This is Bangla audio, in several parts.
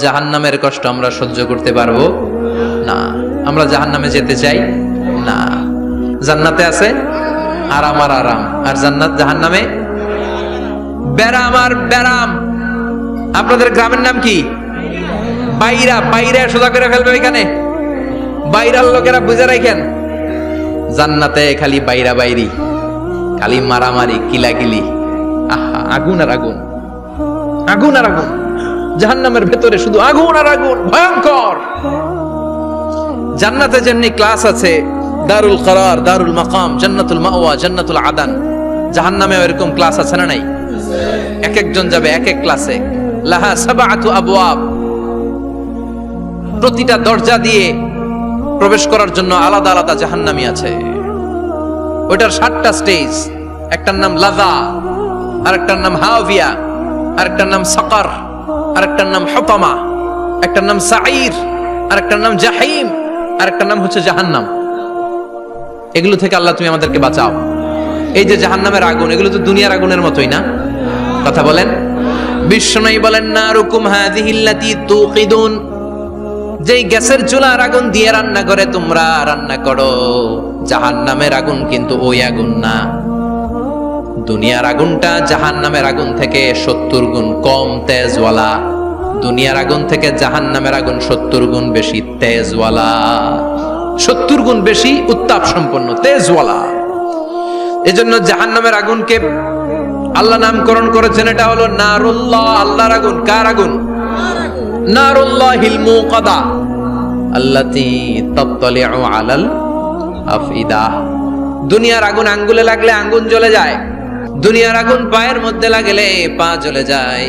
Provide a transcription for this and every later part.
জাহান্নামের কষ্ট আমরা সহ্য করতে পারব? না। আমরা জাহান্নামে যেতে চাই? না। জান্নাতে আছে? আরাম আর আরাম। আর জান্নাত জাহান্নামে? ব্যারাম আর ব্যারাম। আপনাদের গ্রামের নাম কি? বাইরা। বাইরা সোজা করে ফেলবে এখানে বাইরার লোকেরা বুঝে রাখেন। জান্নাতে খালি বাইরা বাইরি। খালি মারামারি, কিলাকিলি। আহা, আগুন আর আগুন। আগুন আর আগুন। জাহান্নামের ভেতরে শুধু আগুন আর আগুন, ভয়ঙ্কর। জান্নাতে যেমনি ক্লাস আছে, দারুল করার, দারুল মাকাম, জান্নাতুল মাওয়া, জান্নাতুল আদান জাহান্নামে এরকম ক্লাস আছে না নাই? এক একজন যাবে এক এক ক্লাসে লাহা সাবাআতু আবওয়াব। প্রতিটা দরজা দিয়ে প্রবেশ করার জন্য আলাদা আলাদা জাহান্নামি আছে। ওইটার সাতটা স্টেজ একটার নাম লাজা, আরেকটার নাম হাভিয়া আরেকটার নাম সাকার। আরেকটার নাম হতামা, একটার নাম সাঈর, আরেকটার নাম জাহিম, আরেকটার নাম হচ্ছে জাহান্নাম। এগুলো থেকে আল্লাহ তুমি আমাদেরকে বাঁচাও। এই যে জাহান্নামের আগুন, এগুলো তো দুনিয়ার আগুনের মতোই না? কথা বলেন। বিশ্বনয়ী বলেন না রুকুম হাদিহিল্লাতি তুকিদুন যেই গ্যাসের চুলার আগুন দিয়ে রান্না করে, তোমরা রান্না করো। জাহান্নামের আগুন কিন্তু ওই আগুন না। দুনিয়ার আগুনটা জাহান নামের আগুন থেকে সত্তর গুণ কম তেজওয়ালা। দুনিয়ার আগুন থেকে জাহান নামের আগুন সত্তর গুণ বেশি তেজওয়ালা। সত্তর গুণ বেশি উত্তাপ সম্পন্ন তেজওয়ালা। এজন্য জাহান নামের আগুনকে আল্লাহ নামকরণ করেছেন, এটা হলো নারুল্লাহ, আল্লাহর আগুন। কার আগুন? নারুল্লাহ হিলমু কদা আল্লাতি তত্তলিউ আলাল আফিদা দুনিয়ার আগুন আঙ্গুলে লাগলে আঙ্গুন জ্বলে যায়। দুনিয়ার আগুন পায়ের মধ্যে লাগলে পা জ্বলে যায়।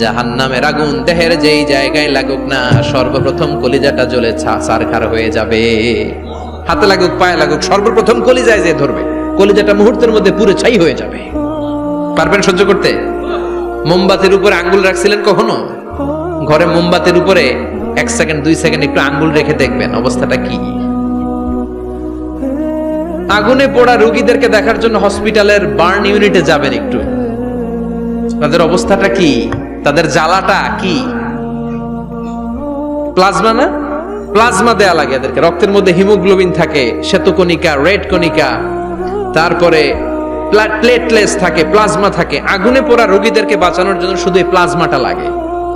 জাহান্নামের আগুন দেহের যেই জায়গায় লাগুক না, সর্বপ্রথম কলিজাটা জ্বলে সারখার হয়ে যাবে। হাতে লাগুক, পায়ে লাগুক, সর্বপ্রথম কলিজায় যে ধরবে, কলিজাটা মুহূর্তের মধ্যে পুরো ছাই হয়ে যাবে। পারবেন সহ্য করতে? মোমবাতির উপরে আঙ্গুল রাখছিলেন কখনো? ঘরে মোমবাতির উপরে এক সেকেন্ড, দুই সেকেন্ড একটু আঙ্গুল রেখে দেখবেন, অবস্থাটা কি? আগুনে পোড়া রোগীদেরকে দেখার জন্য হসপিটালের বার্ন ইউনিটে যাবেন একটু। তাদের অবস্থাটা কি? তাদের জ্বালাটা কি? প্লাজমা না? প্লাজমা দেয়া লাগে এদেরকে। রক্তের মধ্যে হিমোগ্লোবিন থাকে, শ্বেতকণিকা, রেড কণিকা, তারপরে প্লেটলেস থাকে, প্লাজমা থাকে। আগুনে পোড়া রোগীদেরকে বাঁচানোর জন্য শুধু এই প্লাজমাটা লাগে।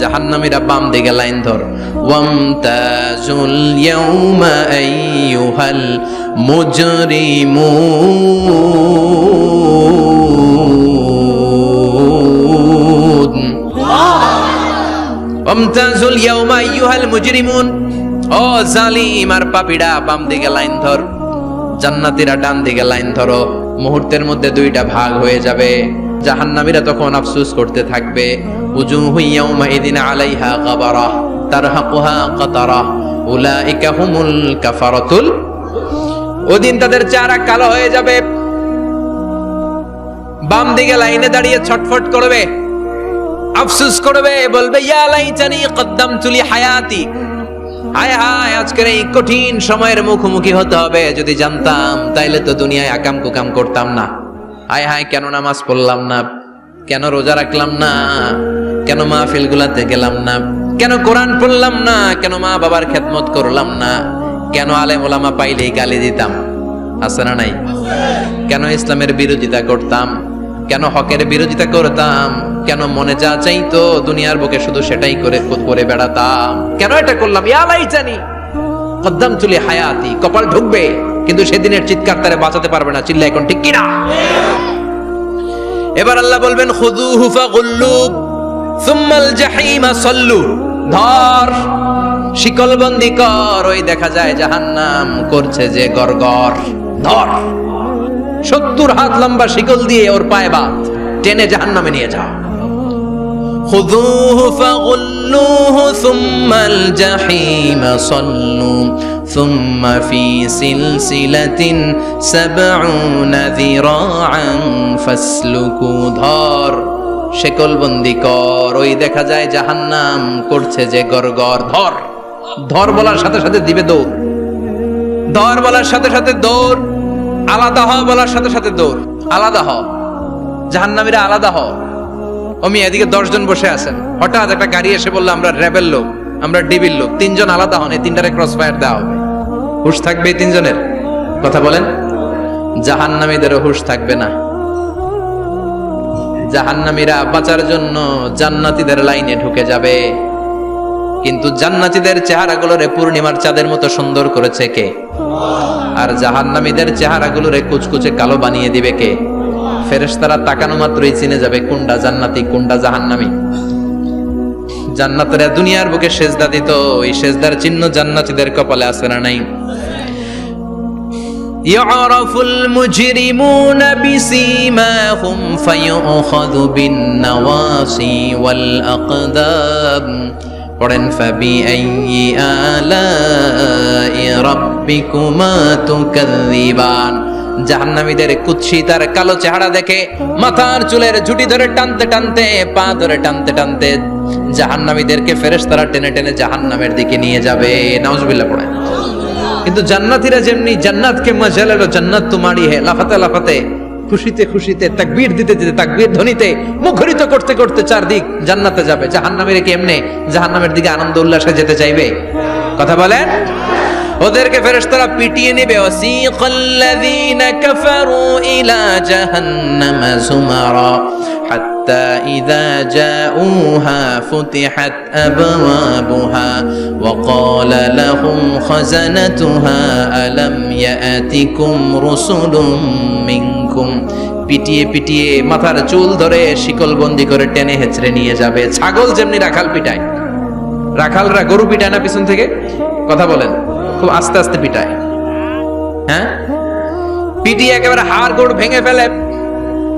জাহান্নামীরা বাম দিকে লাইন ধর। ওয়ামতাজুল ইয়াউমা আইয়ুহাল মুজরিমুন ওয়ামতাজুল ইয়াউমা আইয়ুহাল মুজরিমুন। ও জালিম আর পাপীরা বাম দিকে লাইন ধর। জান্নাতীরা ডান দিকে লাইন ধরো। মুহূর্তের মধ্যে দুইটা ভাগ হয়ে যাবে। জাহান্নামীরা তখন আফসোস করতে থাকবে। ওদিন তাদের কালো হয়ে যাবে। বাম দিকে লাইনে দাঁড়িয়ে ছটফট করবে, আফসোস করবে, বলবে, ইয়া লাইতানি কদ্দামতু লি হায়াতি হায় হায়, আজকের এই কঠিন সময়ের মুখোমুখি হতে হবে। যদি জানতাম, তাইলে তো দুনিয়ায় আকাম কুকাম করতাম না। হায় হায়, কেন নামাজ পড়লাম না? কেন রোজা রাখলাম না? কেন মাহফিল গুলাতে গেলাম না? কেন কোরআন পড়লাম না? কেন মা বাবার খেদমত করলাম না? কেন আলেম ওলামা পাইলেই গালি দিতাম? আছে না নাই? কেন ইসলামের বিরোধিতা করতাম? কেন হকের বিরোধিতা করতাম? কেন মনে যা চাইতো দুনিয়ার বুকে শুধু সেটাই করে করে বেড়াতাম? কেন এটা করলাম? ইয়ালাই জানি কদ্দাম চুলি হায়াতি, কপাল ঢুকবে। কিন্তু সেদিনের চিৎকার তারে বাঁচাতে পারবে না চিল্লা এখন ঠিক কিনা এবার আল্লাহ বলবেন খুদু হুফা গুল্লু সুম্মাল জাহিমা সল্লু ধর শিকল বন্দি কর ওই দেখা যায় জাহান্নাম করছে যে গরগর ধর সত্তর হাত লম্বা শিকল দিয়ে ওর পায়ে বাঁধ টেনে জাহান্নামে নিয়ে যাও خذوه فغلوه ثم الجحيم صلوا ثم في سلسلة سبعون ذراعا فاسلكوا ধর শেকল বন্দি কর ওই দেখা যায় জাহান্নাম করছে যে গরগর ধর ধর বলার সাথে সাথে দিবে দৌড় ধর বলার সাথে সাথে দৌড় আলাদা হ বলার সাথে সাথে দৌড় আলাদা হ জাহান্নামীরা আলাদা হ অমি এদিকে দশজন বসে আছেন হঠাৎ একটা গাড়ি এসে বললো আমরা র্যাবেল লোক আমরা ডিবির লোক তিনজন আলাদা হন এই তিনটারে ক্রস ফায়ার দেওয়া হবে হুশ থাকবে এই তিনজনের? কথা বলেন। জাহান্নামীদেরও হুশ থাকবে না। জাহান্নামীরা বাঁচার জন্য জান্নাতীদের লাইনে ঢুকে যাবে। কিন্তু জান্নাতীদের চেহারাগুলোরে পূর্ণিমার চাঁদের মতো সুন্দর করেছে কে? আর জাহান্নামীদের চেহারাগুলোরে কুচকুচে কালো বানিয়ে দিবে কে? ফেরেশতারা তাকানো মাত্রই চিনে যাবে কোনটা জান্নাতি, কোনটা জাহান্নামী। জান্নাতেরা দুনিয়ার বুকে সেজদা দিত ওই সেজদার চিহ্ন জান্নাতীদের কপালে আছে না নাই? يعرف المجرمون بسيماهم فيؤخذ بالنواصي والأقدام পড়েন فبأي آلاء ربكما تكذبان জাহান্নামীদের কুৎসিত আর কালো চেহারা দেখে মাথার চুলের ঝুটি ধরে টানতে টানতে পা ধরে টানতে টানতে জাহান্নামীদেরকে ফেরেশতারা টেনে টেনে জাহান্নামের দিকে নিয়ে যাবে নাউজুবিল্লাহ পড়ে কিন্তু জান্নাতীরা যেমনি জান্নাতকে মজা লেলো জান্নাত তোমারই হে, লাফাতে লাফাতে, খুশিতে খুশিতে, তাকবীর দিতে দিতে, তাকবীর ধ্বনিতে মুখরিত করতে করতে চারদিক জান্নাতে যাবে। জাহান্নামের কি এমনি? জাহান্নামের দিকে আনন্দ উল্লাসে যেতে চাইবে? কথা বলেন? ওদেরকে ফেরেশতারা পিটিয়ে নেবে, ওয়াসিকাল্লাযীনা কাফারু ইলা জাহান্নামা যুমারা حتى إذا جاءوها فتحت أبوابها وقال لهم خزنتها ألم يأتكم رسل منكم পিটিয়ে পিটিয়ে মাথার চুল ধরে শিকল বন্দি করে টেনে হেঁচড়ে নিয়ে যাবে ছাগল যেমনি রাখাল পিটায় রাখালরা গরু পিটায় না পিছন থেকে কথা বলেন খুব আস্তে আস্তে পিটায় হ্যাঁ পিটিয়ে একেবারে হাড় গোড় ভেঙে ফেলে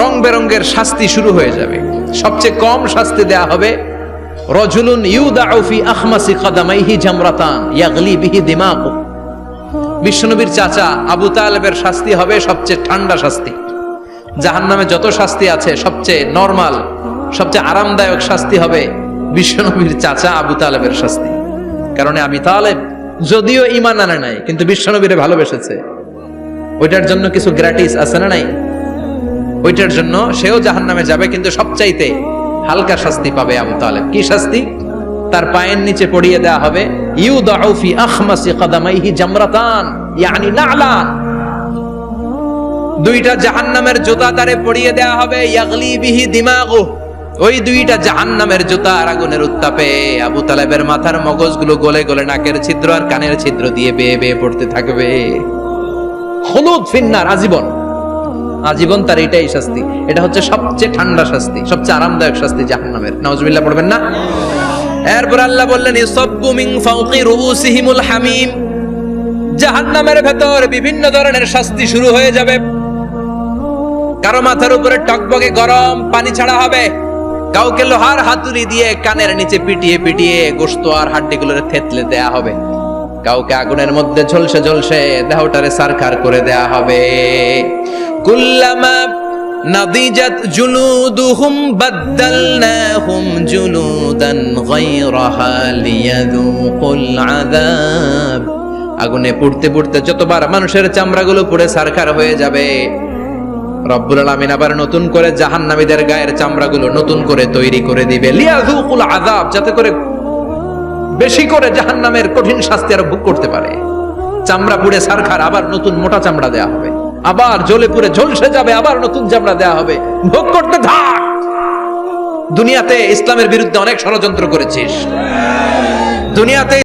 রং বেরঙ্গের শাস্তি শুরু হয়ে যাবে। সবচেয়ে কম শাস্তি দেয়া হবে, রজুলুন ইউদাউ ফি আখমাসি কদামাইহি জামরাতান ইয়াগলি বিহি দিমাগু বিশ্বনবীর চাচা আবু তালেবের শাস্তি হবে সবচেয়ে ঠান্ডা শাস্তি। জাহান্নামে যত শাস্তি আছে, সবচেয়ে নরমাল, সবচেয়ে আরামদায়ক শাস্তি হবে বিশ্বনবীর চাচা আবু তালেবের শাস্তি। কারণ আবি তালেব, যদিও ইমান আনে নাই, কিন্তু বিশ্বনবীরে ভালোবেসেছে। ওইটার জন্য কিছু গ্র্যাটিস আছে না নাই? ওইটার জন্য সেও জাহান নামে যাবে, কিন্তু সবচাইতে হালকা শাস্তি পাবে আবু তালেব। কি শাস্তি? তার পায়ের নিচে পড়িয়ে দেওয়া হবে ইউ দাউফি আখমাসি কদামাইহি জামরাতান, ইয়ানি নালান দুইটা জাহান্নামের জুতা তারে পড়িয়ে দেওয়া হবে, ইয়াগলি বিহি দিমাগু। ওই দুইটা জাহান্নামের জুতা আর আগুনের উত্তাপে আবু তালেবের মাথার মগজগুলো গলে গলে নাকের ছিদ্র আর কানের ছিদ্র দিয়ে বেয়ে বেয়ে পড়তে থাকবে। হলুদ ফিন্নার আজীবন। আজীবন তার এটাই শাস্তি। এটা হচ্ছে সবচেয়ে ঠান্ডা শাস্তি, সবচেয়ে আরামদায়ক শাস্তি জাহান্নামের। নাউজুবিল্লাহ পড়বেন না? এরপর আল্লাহ বললেন ইসাব্বু ফাওকি রুউসিহিমুল হামিম। জাহান্নামের ভেতর বিভিন্ন ধরনের শাস্তি শুরু হয়ে যাবে। কারও মাথার উপরে টকবগে গরম পানি ছাড়া হবে। কাউকে লোহার হাতুড়ি দিয়ে কানের নিচে পিটিয়ে পিটিয়ে গোস্ত আর হাড্ডিগুলোরে থেতলে দেয়া হবে। কাউকে আগুনের মধ্যে ঝলসে ঝলসে দেহটারে সারখার করে দেয়া হবে। কুল্লামা নাদিজাত জুলুদুহুম বাদদালনাহুম জুলুদান গায়রাহা লিয়াযুকুল আযাব। আগুনে পুড়তে পুড়তে যতবার মানুষের চামড়াগুলো পুড়ে সারখার হয়ে যাবে, রব্বুল আলামিন আবার নতুন করে জাহান্নামীদের গায়ের চামড়াগুলো নতুন করে তৈরি করে দিবে। লিয়াযুকুল আযাব, যাতে করে বেশি করে জাহান্নামের কঠিন শাস্তি আরও ভোগ করতে পারে। চামড়া পুড়ে সারখার আবার নতুন মোটা চামড়া দেয়া হবে। আবার জ্বলে পুরে ঝলসে যাবে, আবার নতুন চামড়া দেয়া হবে। ভোগ করতে থাক! দুনিয়াতে ইসলামের বিরুদ্ধে অনেক ষড়যন্ত্র করেছিস। দুনিয়াতে